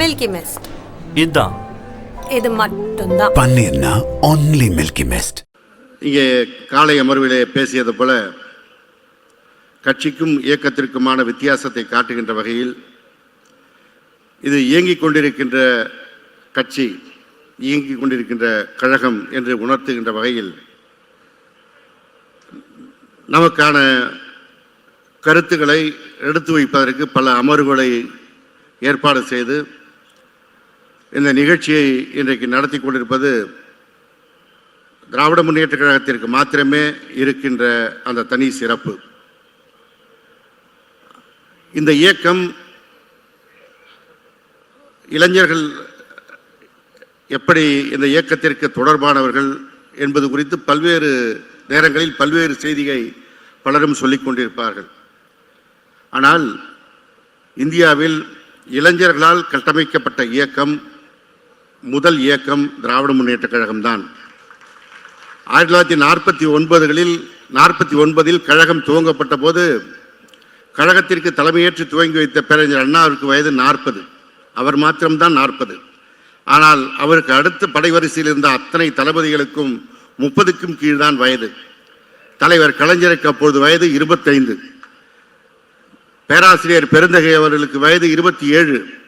Milky mist இதுதான் இது மட்டும்தான். பன்னீர்னா ஒன்லி மில்கி மிஸ்ட் இங்கே காலை அமர்விலே பேசியது போல கட்சிக்கும் இயக்கத்திற்குமான வித்தியாசத்தை காட்டுகின்ற வகையில் இது இயங்கிக் கொண்டிருக்கின்ற கட்சி இயங்கிக் கொண்டிருக்கின்ற கழகம் என்று உணர்த்துகின்ற வகையில் நமக்கான கருத்துக்களை எடுத்து வைப்பதற்கு பல அமர்வுகளை ஏற்பாடு செய்து இந்த நிகழ்ச்சியை இன்றைக்கு நடத்தி கொண்டிருப்பது திராவிட முன்னேற்ற கழகத்திற்கு மாத்திரமே இருக்கின்ற அந்த தனி சிறப்பு. இந்த இயக்கம் இளைஞர்கள் எப்படி இந்த இயக்கத்திற்கு தொடர்பானவர்கள் என்பது குறித்து பல்வேறு நேரங்களில் பல்வேறு செய்தியை பலரும் சொல்லிக் கொண்டிருப்பார்கள். ஆனால் இந்தியாவில் இளைஞர்களால் கட்டமைக்கப்பட்ட இயக்கம் முதல் இயக்கம் திராவிட முன்னேற்ற கழகம்தான். ஆயிரத்தி தொள்ளாயிரத்தி நாற்பத்தி ஒன்பதுகளில் நாற்பத்தி ஒன்பதில் கழகம் துவங்கப்பட்ட போது கழகத்திற்கு தலைமையேற்று துவங்கி வைத்த பேரறிஞர் அண்ணாவிற்கு வயது நாற்பது. அவர் மாத்திரம்தான் நாற்பது. ஆனால் அவருக்கு அடுத்த படைவரிசையில் இருந்த அத்தனை தளபதிகளுக்கும் முப்பதுக்கும் கீழ்தான் வயது. தலைவர் கலைஞருக்கு அப்பொழுது வயது இருபத்தைந்து. பேராசிரியர் பெருந்தகை அவர்களுக்கு வயது இருபத்தி ஏழு.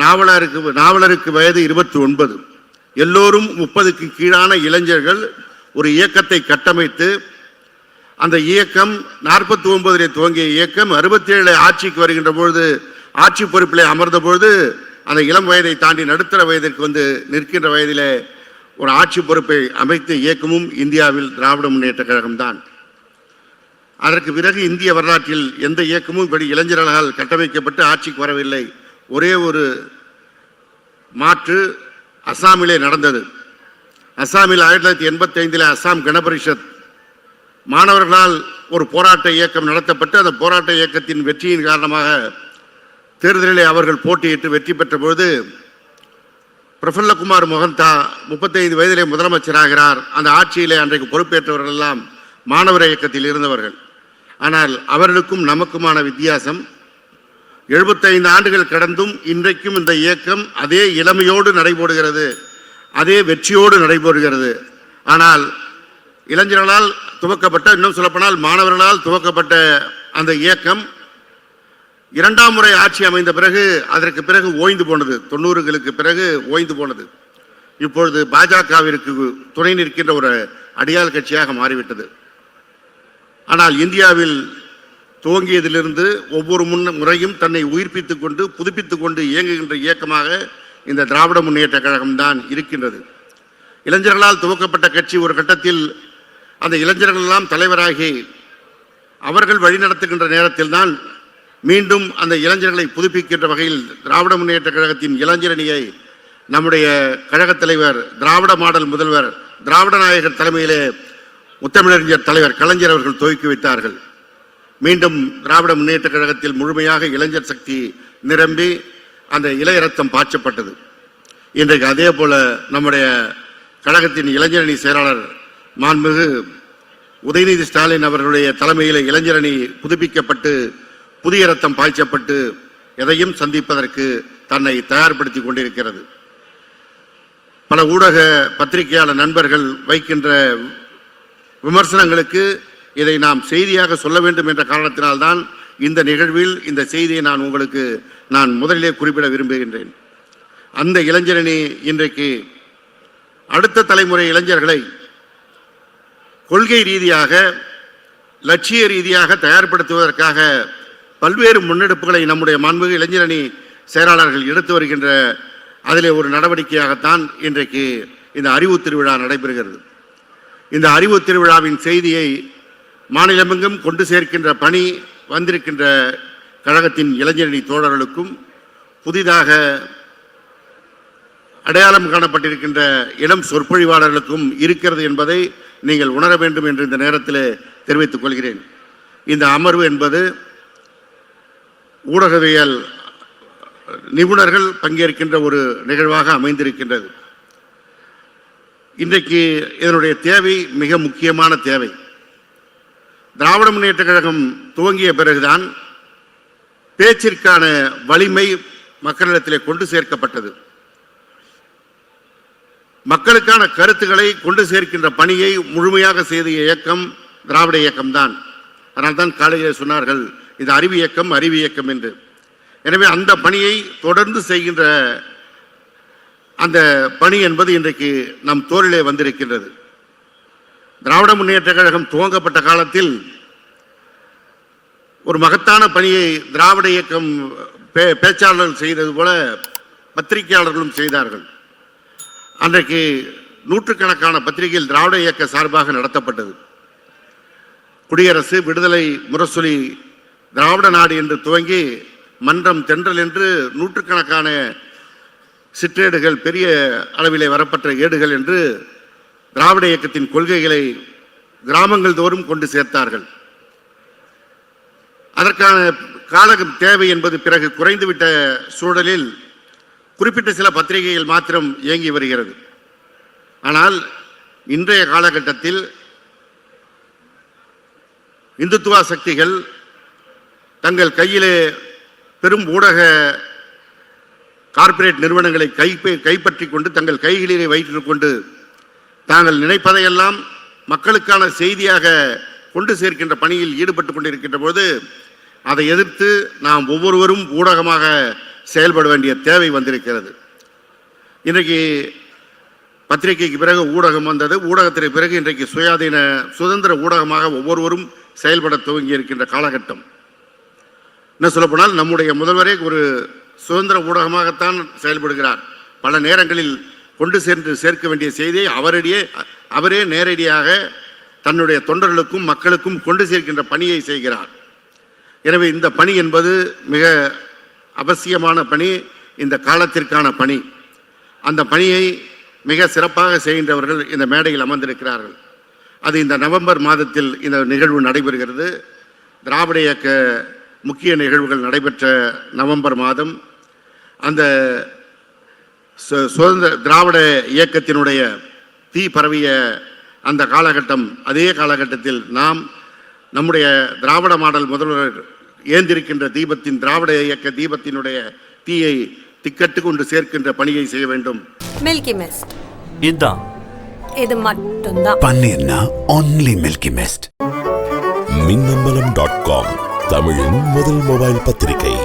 நாவலருக்கு நாவலருக்கு வயது இருபத்தி ஒன்பது எல்லோரும் முப்பதுக்கு கீழான இளைஞர்கள் ஒரு இயக்கத்தை கட்டமைத்து அந்த இயக்கம் நாற்பத்தி ஒன்பதிலே துவங்கிய இயக்கம் அறுபத்தி ஏழு ஆட்சிக்கு வருகின்ற பொழுது ஆட்சி பொறுப்பிலே அமர்ந்த பொழுது அந்த இளம் வயதை தாண்டி நடுத்தர வயதிற்கு வந்து நிற்கின்ற வயதிலே ஒரு ஆட்சி பொறுப்பை அமைத்த இயக்கமும் இந்தியாவில் திராவிட முன்னேற்ற கழகம்தான். அதற்கு பிறகு இந்திய வரலாற்றில் எந்த இயக்கமும் இப்படி இளைஞர்களால் கட்டமைக்கப்பட்டு ஆட்சிக்கு வரவில்லை. ஒரே ஒரு மாற்று அசாமிலே நடந்தது. அசாமில் ஆயிரத்தி தொள்ளாயிரத்தி எண்பத்தி ஐந்தில் அசாம் கணபரிஷத் மாணவர்களால் ஒரு போராட்ட இயக்கம் நடத்தப்பட்டு அந்த போராட்ட இயக்கத்தின் வெற்றியின் காரணமாக தேர்தலிலே அவர்கள் போட்டியிட்டு வெற்றி பெற்ற பொழுது பிரஃபுல்லகுமார் மொஹந்தா முப்பத்தைந்து வயதிலே முதலமைச்சராகிறார். அந்த ஆட்சியிலே அன்றைக்கு பொறுப்பேற்றவர்கள் எல்லாம் மாணவர் இயக்கத்தில் இருந்தவர்கள். ஆனால் அவர்களுக்கும் நமக்குமான வித்தியாசம் எழுபத்தைந்து ஆண்டுகள் கடந்தும் இன்றைக்கும் இந்த இயக்கம் அதே இளமையோடு நடைபோடுகிறது அதே வெற்றியோடு நடைபெறுகிறது. ஆனால் இளைஞர்களால் துவக்கப்பட்ட இன்னும் சொல்லப்போனால் மாணவர்களால் துவக்கப்பட்ட அந்த இயக்கம் இரண்டாம் முறை ஆட்சி அமைந்த பிறகு அதற்கு பிறகு ஓய்ந்து போனது. தொண்ணூறுகளுக்கு பிறகு ஓய்ந்து போனது. இப்பொழுது பாஜகவிற்கு துணை நிற்கின்ற ஒரு அடியாள் கட்சியாக மாறிவிட்டது. ஆனால் இந்தியாவில் துவங்கியதிலிருந்து ஒவ்வொரு முன்ன முறையும் தன்னை உயிர்ப்பித்துக் கொண்டு புதுப்பித்துக் கொண்டு இயங்குகின்ற இயக்கமாக இந்த திராவிட முன்னேற்ற கழகம்தான் இருக்கின்றது. இளைஞர்களால் துவக்கப்பட்ட கட்சி ஒரு கட்டத்தில் அந்த இளைஞர்கள் எல்லாம் தலைவராகி அவர்கள் வழிநடத்துகின்ற நேரத்தில் தான் மீண்டும் அந்த இளைஞர்களை புதுப்பிக்கின்ற வகையில் திராவிட முன்னேற்ற கழகத்தின் இளைஞரணியை நம்முடைய கழகத் தலைவர் திராவிட மாடல் முதல்வர் திராவிட நாயகர் தலைமையிலே முத்தமிழறிஞர் தலைவர் கலைஞர் அவர்கள் துவக்கி வைத்தார்கள். மீண்டும் திராவிட முன்னேற்ற கழகத்தில் முழுமையாக இளைஞர் சக்தி நிரம்பி அந்த இளைய ரத்தம் பாய்ச்சப்பட்டது. இன்றைக்கு அதே போல நம்முடைய கழகத்தின் இளைஞரணி செயலாளர் மாண்புமிகு உதயநிதி ஸ்டாலின் அவர்களுடைய தலைமையில் இளைஞரணி புதுப்பிக்கப்பட்டு புதிய ரத்தம் பாய்ச்சப்பட்டு எதையும் சந்திப்பதற்கு தன்னை தயார்படுத்தி கொண்டிருக்கிறது. பல ஊடக பத்திரிகையாளர் நண்பர்கள் வைக்கின்ற விமர்சனங்களுக்கு இதை நாம் செய்தியாக சொல்ல வேண்டும் என்ற காரணத்தினால்தான் இந்த நிகழ்வில் இந்த செய்தியை நான் உங்களுக்கு நான் முதலிலே குறிப்பிட விரும்புகின்றேன். அந்த இளைஞரணி இன்றைக்கு அடுத்த தலைமுறை இளைஞர்களை கொள்கை ரீதியாக லட்சிய ரீதியாக தயார்படுத்துவதற்காக பல்வேறு முன்னெடுப்புகளை நம்முடைய மாண்புமிகு இளைஞரணி செயலாளர்கள் எடுத்து வருகின்ற அதிலே ஒரு நடவடிக்கையாகத்தான் இன்றைக்கு இந்த அறிவு திருவிழா நடைபெறுகிறது. இந்த அறிவு திருவிழாவின் செய்தியை மாநிலமெங்கும் கொண்டு சேர்க்கின்ற பணி வந்திருக்கின்ற கழகத்தின் இளைஞரணி தோழர்களுக்கும் புதிதாக அடையாளம் காணப்பட்டிருக்கின்ற இளம் சொற்பொழிவாளர்களுக்கும் இருக்கிறது என்பதை நீங்கள் உணர வேண்டும் என்று இந்த நேரத்தில் தெரிவித்துக் கொள்கிறேன். இந்த அமர்வு என்பது ஊடகவியல் நிபுணர்கள் பங்கேற்கின்ற ஒரு நிகழ்வாக அமைந்திருக்கின்றது. இன்றைக்கு இதனுடைய தேவை மிக முக்கியமான தேவை. திராவிட முன்னேற்ற கழகம் துவங்கிய பிறகுதான் பேச்சிற்கான வலிமை மக்களிடத்திலே கொண்டு சேர்க்கப்பட்டது. மக்களுக்கான கருத்துக்களை கொண்டு சேர்க்கின்ற பணியை முழுமையாக செய்த இயக்கம் திராவிட இயக்கம்தான். அதனால்தான் காலையில் சொன்னார்கள் இது அறிவு இயக்கம் அறிவு இயக்கம் என்று. எனவே அந்த பணியை தொடர்ந்து செய்கின்ற அந்த பணி என்பது இன்றைக்கு நம் தோளிலே வந்திருக்கின்றது. திராவிட முன்னேற்ற கழகம் துவங்கப்பட்ட காலத்தில் ஒரு மகத்தான பணியை திராவிட இயக்கம் பே- பேச்சாளர்கள் செய்தது போல பத்திரிகையாளர்களும் செய்தார்கள். அன்றைக்கு நூற்றுக்கணக்கான பத்திரிகைகள் திராவிட இயக்க சார்பாக நடத்தப்பட்டது. குடியரசு விடுதலை முரசொலி திராவிட நாடு என்று துவங்கி மன்றம் தென்றல் என்று நூற்றுக்கணக்கான சிற்றேடுகள் பெரிய அளவிலே வரப்பட்ட ஏடுகள் என்று திராவிட இயக்கத்தின் கொள்கைகளை கிராமங்கள் தோறும் கொண்டு சேர்த்தார்கள். அதற்கான காலகம் தேவை என்பது பிறகு குறைந்துவிட்ட சூழலில் குறிப்பிட்ட சில பத்திரிகைகள் மாத்திரம் இயங்கி வருகிறது. ஆனால் இன்றைய காலகட்டத்தில் இந்துத்துவா சக்திகள் தங்கள் கையிலே பெரும் ஊடக கார்ப்பரேட் நிறுவனங்களை கைப்பற்றி கொண்டு தங்கள் கைகளிலே வைத்துக் கொண்டு தாங்கள் நினைப்பதையெல்லாம் மக்களுக்கான செய்தியாக கொண்டு சேர்க்கின்ற பணியில் ஈடுபட்டு கொண்டிருக்கின்ற போது அதை எதிர்த்து நாம் ஒவ்வொருவரும் ஊடகமாக செயல்பட வேண்டிய தேவை வந்திருக்கிறது. இன்றைக்கு பத்திரிகைக்கு பிறகு ஊடகம் வந்தது. ஊடகத்திற்கு பிறகு இன்றைக்கு சுயாதீன சுதந்திர ஊடகமாக ஒவ்வொருவரும் செயல்பட துவங்கி இருக்கின்ற காலகட்டம். என்ன சொல்லப்போனால் நம்முடைய முதல்வரே ஒரு சுதந்திர ஊடகமாகத்தான் செயல்படுகிறார். பல நேரங்களில் கொண்டு சேர்ந்து சேர்க்க வேண்டிய செய்தியை அவரிடையே அவரே நேரடியாக தன்னுடைய தொண்டர்களுக்கும் மக்களுக்கும் கொண்டு சேர்க்கின்ற பணியை செய்கிறார். எனவே இந்த பணி என்பது மிக அவசியமான பணி இந்த காலத்திற்கான பணி. அந்த பணியை மிக சிறப்பாக செய்கின்றவர்கள் இந்த மேடையில் அமர்ந்திருக்கிறார்கள். அது இந்த நவம்பர் மாதத்தில் இந்த நிகழ்வு நடைபெறுகிறது. திராவிட இயக்க முக்கிய நிகழ்வுகள் நடைபெற்ற நவம்பர் மாதம். அந்த சுதந்திர திராவிட இயக்கத்தினுடைய தீ பரவிய அந்த காலகட்டம் அதே காலகட்டத்தில் நாம் நம்முடைய திராவிட மாடல் முதல்வர் ஏந்திருக்கின்ற தீபத்தின் திராவிட இயக்க தீபத்தினுடைய தீயை திக்கட்டு கொண்டு சேர்க்கின்ற பணியை செய்ய வேண்டும். மில்கி மிஸ்ட் இதுதான் இது மட்டும்தான். பன்னீர்னா only milky mist Minnambalam dot com தமிழின் முதல் மொபைல் பத்திரிகை.